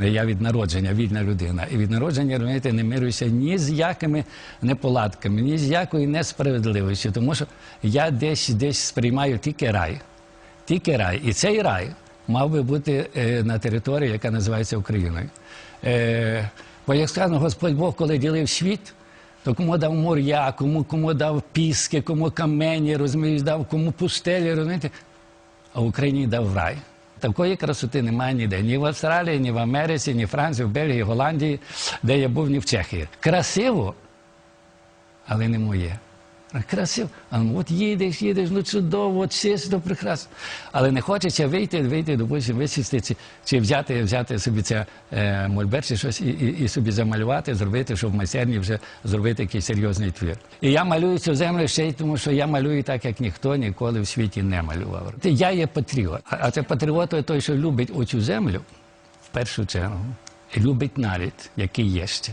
Я від народження вільна людина. І від народження розумієте, не мирюся ні з якими неполадками, ні з якою несправедливістю. Тому що я десь десь сприймаю тільки рай. Тільки рай. І цей рай мав би бути е, на території, яка називається Україною. Е, бо як сказано, Господь Бог, коли ділив світ, то кому дав моря, кому, кому дав піски, кому камені, розумієш, дав кому пустелі, розумієте? а Україні дав рай. Такої красоти немає ніде. Ні в Австралії, ні в Америці, ні в Франції, в Бельгії, Голландії, де я був, ні в Чехії. Красиво, але не моє. Красиво. Ну, от їдеш, їдеш, ну чудово, от чисто, прекрасно. Але не хочеться вийти, вийти, допустим, висісти, чи, чи взяти, взяти собі це е, мольбер, чи щось і, і, і собі замалювати, зробити, щоб в майстерні вже зробити якийсь серйозний твір. І я малюю цю землю ще й тому, що я малюю так, як ніхто ніколи в світі не малював. Я є патріот. А це патріот той, що любить оцю землю в першу чергу, любить нарід, який є ще.